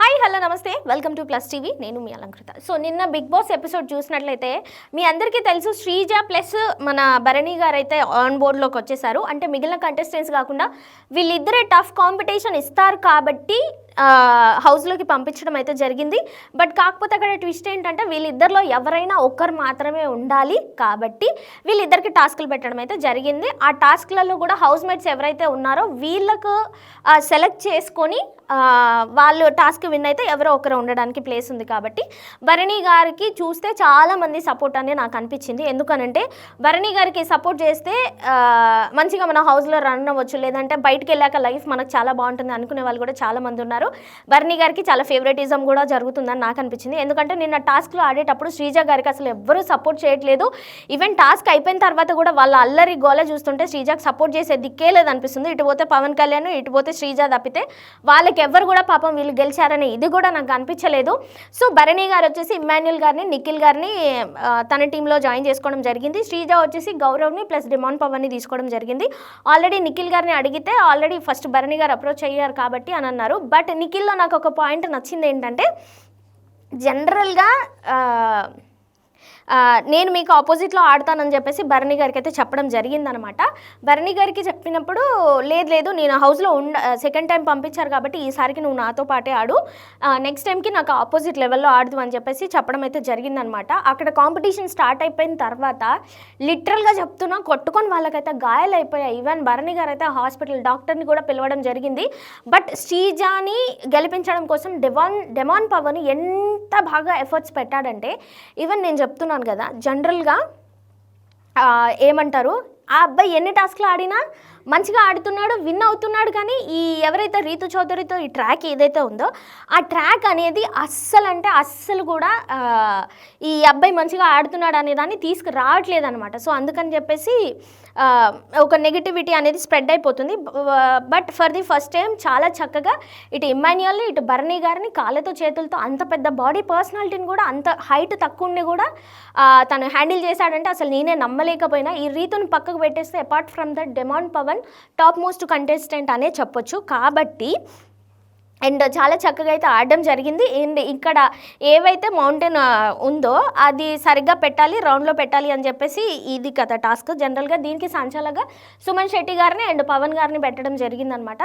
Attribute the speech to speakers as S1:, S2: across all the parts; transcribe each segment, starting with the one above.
S1: Hi hello నమస్తే. Welcome to plus TV నేను మీ అలంకృత. సో నిన్న బిగ్ బాస్ ఎపిసోడ్ చూసినట్లయితే మీ అందరికీ తెలుసు శ్రీజ ప్లస్ మన భరణి గారు అయితే ఆన్ బోర్డ్లోకి వచ్చేసారు. అంటే మిగిలిన కంటెస్టెంట్స్ కాకుండా వీళ్ళిద్దరే టఫ్ కాంపిటీషన్ ఇస్తారు కాబట్టి హౌస్లోకి పంపించడం అయితే జరిగింది. బట్ కాకపోతే అక్కడ ట్విస్ట్ ఏంటంటే వీళ్ళిద్దరిలో ఎవరైనా ఒక్కరు మాత్రమే ఉండాలి. కాబట్టి వీళ్ళిద్దరికి టాస్క్లు పెట్టడం అయితే జరిగింది. ఆ టాస్క్లలో కూడా హౌస్ మేట్స్ ఎవరైతే ఉన్నారో వీళ్ళకు సెలెక్ట్ చేసుకొని వాళ్ళు టాస్క్ విన్ అయితే ఎవరో ఒకరు ఉండడానికి ప్లేస్ ఉంది కాబట్టి భరణి గారికి చూస్తే చాలామంది సపోర్ట్ అనేది నాకు అనిపించింది. ఎందుకనంటే భరణి గారికి సపోర్ట్ చేస్తే మంచిగా మన హౌస్లో రన్ అవ్వచ్చు. లేదంటే బయటకు వెళ్ళాక లైఫ్ మనకు చాలా బాగుంటుంది అనుకునే వాళ్ళు కూడా చాలా మంది ఉన్నారు. భరణి గారికి చాలా ఫేవరెటిజం కూడా జరుగుతుందని నాకు అనిపించింది. ఎందుకంటే నిన్న టాస్క్లో ఆడేటప్పుడు శ్రీజ గారికి అసలు ఎవ్వరూ సపోర్ట్ చేయట్లేదు. ఈవెన్ టాస్క్ అయిపోయిన తర్వాత కూడా వాళ్ళ అల్లరి గోల చూస్తుంటే శ్రీజాకి సపోర్ట్ చేసే దిక్కే లేదనిపిస్తుంది. ఇటు పోతే పవన్ కళ్యాణ్ ఇటు పోతే శ్రీజ తప్పితే వాళ్ళకి ఎవ్వరు కూడా పాపం వీళ్ళు గెలిచారని ఇది కూడా నాకు అనిపించలేదు. సో భరణి గారు వచ్చేసి ఇమాన్యుల్ గారిని నిఖిల్ గారిని తన టీంలో జాయిన్ చేసుకోవడం జరిగింది. శ్రీజ వచ్చేసి గౌరవ్ని ప్లస్ డిమాన్ పవన్ని తీసుకోవడం జరిగింది. ఆల్రెడీ నిఖిల్ గారిని అడిగితే already first Bharani garu approach అయ్యారు కాబట్టి అని అన్నారు. బట్ నిఖిల్లో నాకు ఒక పాయింట్ నచ్చింది ఏంటంటే జనరల్గా నేను మీకు ఆపోజిట్లో ఆడతానని చెప్పేసి భరణి గారికి అయితే చెప్పడం జరిగిందనమాట. భరణి గారికి చెప్పినప్పుడు లేదు లేదు నేను హౌస్లో ఉండ సెకండ్ టైం పంపించారు కాబట్టి ఈసారికి నువ్వు నాతో పాటే ఆడు. నెక్స్ట్ టైంకి నాకు ఆపోజిట్ లెవెల్లో ఆడదు అని చెప్పేసి చెప్పడం అయితే జరిగిందనమాట. అక్కడ కాంపిటీషన్ స్టార్ట్ అయిపోయిన తర్వాత లిటరల్గా చెప్తున్నా కొట్టుకొని వాళ్ళకైతే గాయాలైపోయాయి. ఈవెన్ భరణి గారు అయితే హాస్పిటల్ డాక్టర్ని కూడా పిలవడం జరిగింది. బట్ శ్రీజాని గెలిపించడం కోసం డెవాన్ డెమాన్ పవన్ ఎంత బాగా ఎఫర్ట్స్ పెట్టాడంటే ఈవెన్ నేను చెప్తున్నాను కదా జనరల్గా ఆ, ఏమంటారు? ఆ అబ్బాయి ఎన్ని టాస్క్లు ఆడినా మంచిగా ఆడుతున్నాడు విన్ అవుతున్నాడు కానీ ఈ ఎవరైతే రీతు చౌదరితో ఈ ట్రాక్ ఏదైతే ఉందో ఆ ట్రాక్ అనేది అస్సలు అంటే అస్సలు కూడా ఈ అబ్బాయి మంచిగా ఆడుతున్నాడు అనే దాన్ని తీసుకురావట్లేదు అనమాట సో అందుకని చెప్పేసి ఒక నెగిటివిటీ అనేది స్ప్రెడ్ అయిపోతుంది. But for the first time చాలా చక్కగా ఇటు ఇమ్మాన్యుయల్ని ఇటు భరణి గారిని కాళ్ళతో చేతులతో అంత పెద్ద బాడీ పర్సనాలిటీని కూడా అంత హైట్ తక్కువ ఉండి కూడా తను హ్యాండిల్ చేశాడంటే అసలు నేనే నమ్మలేకపోయినా. ఈ రీతుని పక్కకు పెట్టేస్తే apart from that demon Pavan top most contestant అనే చెప్పొచ్చు. కాబట్టి అండ్ చాలా చక్కగా అయితే ఆడడం జరిగింది. అండ్ ఇక్కడ ఏవైతే మౌంటైన్ ఉందో అది సరిగ్గా పెట్టాలి రౌండ్లో పెట్టాలి అని చెప్పేసి ఇది కదా టాస్క్. జనరల్గా దీనికి సంచాలగా సుమన్ శెట్టి గారిని అండ్ పవన్ గారిని పెట్టడం జరిగిందనమాట.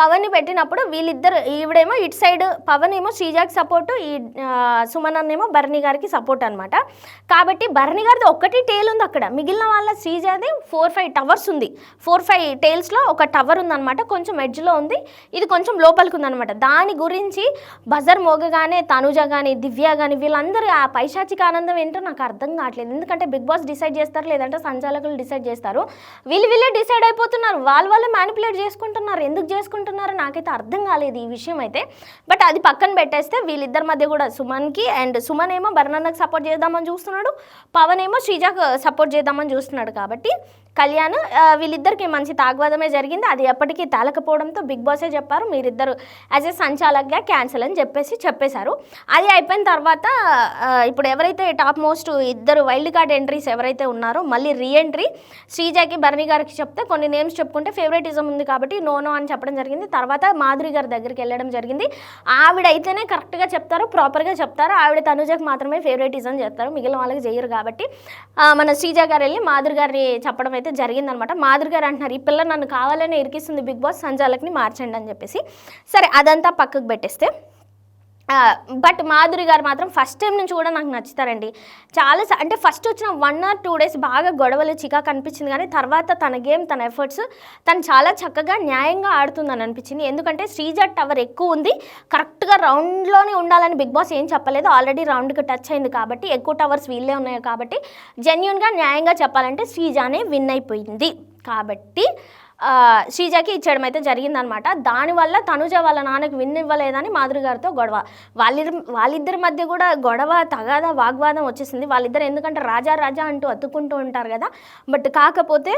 S1: పవన్ని పెట్టినప్పుడు వీళ్ళిద్దరు ఈవిడేమో ఇటు సైడ్ పవన్ ఏమో శ్రీజాకి సపోర్టు ఈ సుమన్ అన్నేమో భరణి గారికి సపోర్ట్ అనమాట. కాబట్టి భరణి గారిది ఒక్కటి టేల్ ఉంది అక్కడ. మిగిలిన వాళ్ళ శ్రీజాది ఫోర్ ఫైవ్ టవర్స్ ఉంది. ఫోర్ ఫైవ్ టేల్స్లో ఒక టవర్ ఉందన్నమాట కొంచెం ఎడ్జ్లో ఉంది. ఇది కొంచెం లోపలికి ఉందన్నమాట దాని గురించి బజర్ మోగగానే తనుజ కానీ దివ్య కానీ వీళ్ళందరూ ఆ పైశాచిక ఆనందం ఏంటో నాకు అర్థం కావట్లేదు. ఎందుకంటే బిగ్ బాస్ డిసైడ్ చేస్తారు లేదంటే సంచాలకులు డిసైడ్ చేస్తారు. వీళ్ళు వీళ్ళే డిసైడ్ అయిపోతున్నారు. వాళ్ళు వాళ్ళే మ్యానిపులేట్ చేసుకుంటున్నారు. ఎందుకు చేసుకుంటున్నారో? నాకైతే అర్థం కాలేదు ఈ విషయం అయితే. బట్ అది పక్కన పెట్టేస్తే వీళ్ళిద్దరి మధ్య కూడా సుమన్కి అండ్ సుమన్ ఏమో బర్ణన్నకు సపోర్ట్ చేద్దామని చూస్తున్నాడు. పవన్ ఏమో శ్రీజాకు సపోర్ట్ చేద్దామని చూస్తున్నాడు కాబట్టి కళ్యాణ్ వీళ్ళిద్దరికి మంచి తాగ్వాదమే జరిగింది. అది ఎప్పటికీ తేలకపోవడంతో బిగ్ బాసే చెప్పారు. మీరిద్దరు యాజ్ ఏ సంచాలక్గా క్యాన్సిల్ అని చెప్పేసి చెప్పేశారు. అది అయిపోయిన తర్వాత ఇప్పుడు ఎవరైతే టాప్ మోస్ట్ ఇద్దరు వైల్డ్ కార్డ్ ఎంట్రీస్ ఎవరైతే ఉన్నారో మళ్ళీ రీ ఎంట్రీ శ్రీజాకి భరణి గారికి చెప్తే కొన్ని నేమ్స్ చెప్పుకుంటే ఫేవరెటిజం ఉంది కాబట్టి నో నో అని చెప్పడం జరిగింది. తర్వాత మాధురి గారి దగ్గరికి వెళ్ళడం జరిగింది. ఆవిడైతేనే కరెక్ట్గా చెప్తారు ప్రాపర్గా చెప్తారు. ఆవిడ తనుజకి మాత్రమే ఫేవరెటిజం చేస్తారు. మిగిలిన వాళ్ళకి చేయరు కాబట్టి మన శ్రీజా గారు వెళ్ళి మాధురి గారిని చెప్పడం అయితే జరిగిందనమాట. మాధురి గారు అంటున్నారు ఈ పిల్ల నన్ను కావాలనే ఇరికిస్తుంది బిగ్ బాస్ సంజాలక్ని మార్చండి అని చెప్పేసి. సరే అదంతా పక్కకు పెట్టేస్తే బట్ మాధురి గారు మాత్రం ఫస్ట్ టైం నుంచి కూడా నాకు నచ్చుతారండి. చాలా అంటే ఫస్ట్ వచ్చిన వన్ ఆర్ టూ డేస్ బాగా గొడవలు చికా కనిపించింది కానీ తర్వాత తన గేమ్ తన ఎఫర్ట్స్ తను చాలా చక్కగా న్యాయంగా ఆడుతుందని అనిపించింది. ఎందుకంటే శ్రీజ టవర్ ఎక్కువ ఉంది. కరెక్ట్గా రౌండ్లోనే ఉండాలని బిగ్ బాస్ ఏం చెప్పలేదు. ఆల్రెడీ రౌండ్కి టచ్ అయింది కాబట్టి ఎక్కువ టవర్స్ వీళ్ళే ఉన్నాయి కాబట్టి జెన్యున్గా న్యాయంగా చెప్పాలంటే శ్రీజానే విన్ అయిపోయింది. కాబట్టి శ్రీజాకి ఇచ్చేయడం అయితే జరిగిందనమాట. దానివల్ల తనుజ వాళ్ళ నాన్నకి విన్ ఇవ్వలేదని మాధురి గారితో గొడవ. వాళ్ళిద్దరు వాళ్ళిద్దరి మధ్య కూడా గొడవ తగాద వాగ్వాదం వచ్చేసింది. వాళ్ళిద్దరు ఎందుకంటే రాజా రాజా అంటూ అతుక్కుంటూ ఉంటారు కదా. బట్ కాకపోతే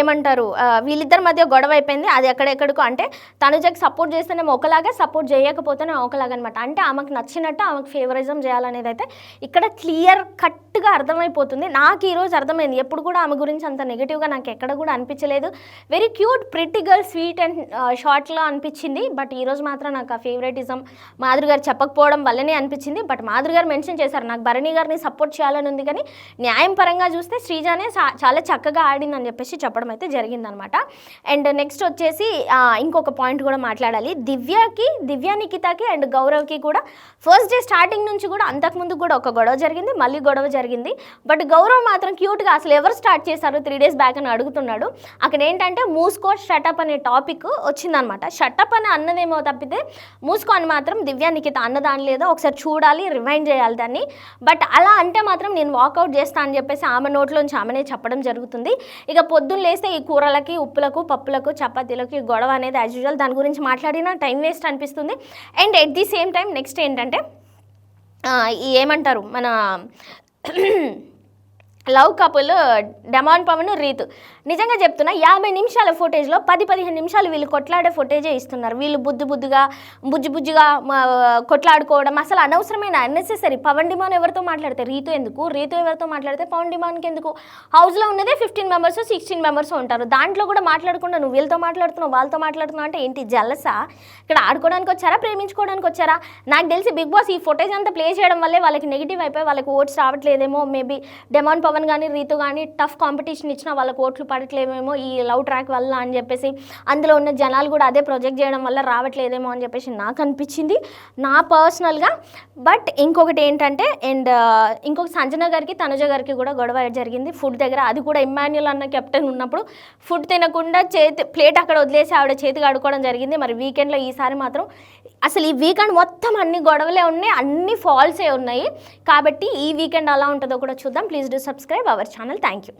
S1: ఏమంటారు వీళ్ళిద్దరి మధ్య గొడవ అయిపోయింది. అది ఎక్కడెక్కడికో అంటే తనుజకి సపోర్ట్ చేస్తేనేమో ఒకలాగా సపోర్ట్ చేయకపోతేనే ఒకలాగా అనమాట అంటే ఆమెకు నచ్చినట్టు ఆమెకు ఫేవరిజం చేయాలనేది అయితే ఇక్కడ క్లియర్ కట్గా అర్థమైపోతుంది. నాకు ఈరోజు అర్థమైంది. ఎప్పుడు కూడా ఆమె గురించి అంత నెగిటివ్గా నాకు ఎక్కడ కూడా అనిపించలేదు. Very cute pretty girl sweet and షార్ట్లో అనిపించింది. బట్ ఈరోజు మాత్రం నాకు ఆ ఫేవరెటిజం మాధురి గారు చెప్పకపోవడం వల్లనే అనిపించింది. బట్ మాధురి గారు మెన్షన్ చేశారు నాకు భరణి గారిని సపోర్ట్ చేయాలని ఉంది కానీ న్యాయం పరంగా చూస్తే శ్రీజానే చా- చాలా చక్కగా ఆడిందని చెప్పేసి చెప్పడం అయితే జరిగిందనమాట అండ్ నెక్స్ట్ వచ్చేసి ఇంకొక పాయింట్ కూడా మాట్లాడాలి. దివ్యకి దివ్య నిఖితకి అండ్ గౌరవ్కి కూడా ఫస్ట్ డే స్టార్టింగ్ నుంచి కూడా అంతకుముందు కూడా ఒక గొడవ జరిగింది మళ్ళీ గొడవ జరిగింది. బట్ గౌరవ్ మాత్రం క్యూట్గా అసలు ఎవరు స్టార్ట్ చేశారు? త్రీ డేస్ బ్యాక్ అని అడుగుతున్నాడు. అక్కడ ఏంటంటే మూసుకో షటప్ అనే టాపిక్ వచ్చిందనమాట. షటప్ అని అన్నదేమో తప్పితే మూసుకో అని మాత్రం దివ్య నిఖిత అన్నదాని లేదో ఒకసారి చూడాలి రివైండ్ చేయాలి దాన్ని. బట్ అలా అంటే మాత్రం నేను వాకౌట్ చేస్తా అని చెప్పేసి ఆమె నోట్లోంచి ఆమెనే చెప్పడం జరుగుతుంది. ఇక పొద్దున్న లేస్తే ఈ కూరలకి ఉప్పులకు పప్పులకు చపాతీలకు గొడవ అనేది యాజ్ యూజువల్ దాని గురించి మాట్లాడినా టైం వేస్ట్ అనిపిస్తుంది. And at the same time next ఏంటంటే ఏమంటారు మన love couple demon Pavan Rithu. నిజంగా చెప్తున్నా యాభై నిమిషాల ఫుటేజ్లో పది పదిహేను నిమిషాలు వీళ్ళు కొట్లాడే ఫుటేజే ఇస్తున్నారు. వీళ్ళు బుద్ధి బుద్ధిగా బుజ్జి బుజ్జిగా కొట్లాడుకోవడం అసలు అనవసరమైన అన్నెసెసరీ పవన్ డిమాన్ ఎవరితో మాట్లాడితే? రీతు ఎందుకు? రీతు ఎవరితో మాట్లాడితే పవన్ డిమాన్కి ఎందుకు? హౌస్లో ఉన్నదే ఫిఫ్టీన్ మెంబర్స్ సిక్స్టీన్ మెంబర్స్ ఉంటారు. దాంట్లో కూడా మాట్లాడకుండా నువ్వు వీళ్ళతో మాట్లాడుతున్నావు వాళ్ళతో మాట్లాడుతున్నావు అంటే ఏంటి? జలసా ఇక్కడ ఆడుకోవడానికి వచ్చారా? ప్రేమించుకోవడానికి వచ్చారా? నాకు తెలిసి బిగ్ బాస్ ఈ ఫుటేజ్ అంతా ప్లే చేయడం వల్లే వాళ్ళకి నెగిటివ్ అయిపోయి వాళ్ళకి ఓట్స్ రావట్లేదేమో మేబీ డెమాన్ పవన్ పవన్ కానీ రీతు కానీ టఫ్ కాంపిటీషన్ ఇచ్చినా వాళ్ళకి ఓట్లు పడట్లేమేమో ఈ లవ్ ట్రాక్ వల్ల అని చెప్పేసి అందులో ఉన్న జనాలు కూడా అదే ప్రొజెక్ట్ చేయడం వల్ల రావట్లేదేమో అని చెప్పేసి నాకు అనిపించింది. నా పర్సనల్గా బట్ ఇంకొకటి ఏంటంటే అండ్ ఇంకొక సంజన గారికి తనుజ గారికి కూడా గొడవ జరిగింది. ఫుడ్ దగ్గర అది కూడా ఇమ్మాన్యుల్ అన్న కెప్టెన్ ఉన్నప్పుడు ఫుడ్ తినకుండా చేతి ప్లేట్ అక్కడ వదిలేసి ఆవిడ చేతికి ఆడుకోవడం జరిగింది. మరి వీకెండ్లో ఈసారి మాత్రం అసలు ఈ వీకెండ్ మొత్తం అన్ని గొడవలే ఉన్నాయి అన్ని ఫాల్సే ఉన్నాయి. కాబట్టి ఈ వీకెండ్ అలా ఉంటుందో కూడా చూద్దాం. Please do subscribe our channel. Thank you